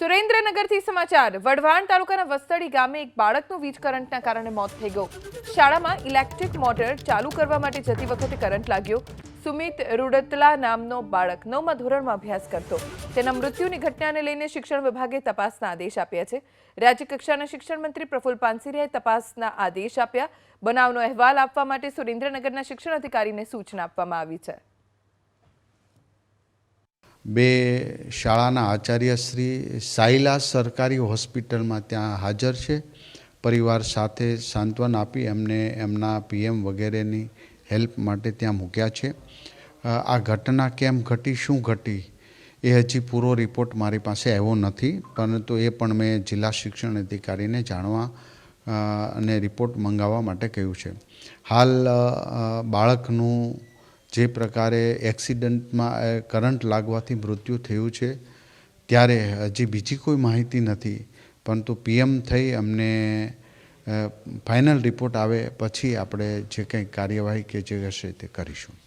સુરેન્દ્રનગરથી સમાચાર. વઢવાણ તાલુકાના વસ્તડી ગામે એક બાળકનું વીજ કરંટના કારણે મોત થઈ ગયું. શાળામાં ઇલેક્ટ્રિક મોટર ચાલુ કરવા માટે જતી વખતે કરંટ લાગ્યો. સુમિત રૂડતલા નામનો બાળક નવમા ધોરણમાં અભ્યાસ કરતો. તેના મૃત્યુની ઘટનાને લઈને શિક્ષણ વિભાગે તપાસના આદેશ આપ્યા છે. રાજ્યકક્ષાના શિક્ષણ મંત્રી પ્રફુલ પાનસેરિયાએ તપાસના આદેશ આપ્યા. બનાવનો અહેવાલ આપવા માટે સુરેન્દ્રનગરના શિક્ષણ અધિકારીને સૂચના આપવામાં આવી છે. બે શાળાના આચાર્ય શ્રી સાયલા સરકારી હોસ્પિટલમાં ત્યાં હાજર છે. પરિવાર સાથે સાંત્વન આપી એમને એમના પીએમ વગેરેની હેલ્પ માટે ત્યાં મૂક્યા છે. આ ઘટના કેમ ઘટી, શું ઘટી, એ હજી પૂરો રિપોર્ટ મારી પાસે આવ્યો નથી, પરંતુ એ પણ મેં જિલ્લા શિક્ષણ અધિકારીને જાણવા અને રિપોર્ટ મંગાવવા માટે કહ્યું છે. હાલ બાળકનું જે પ્રકારે એક્સિડન્ટમાં કરંટ લાગવાથી મૃત્યુ થયું છે, ત્યારે હજી બીજી કોઈ માહિતી નથી. પરંતુ પીએમ થઈ અમને ફાઇનલ રિપોર્ટ આવે પછી આપણે જે કંઈ કાર્યવાહી કે જે હશે તે કરીશું.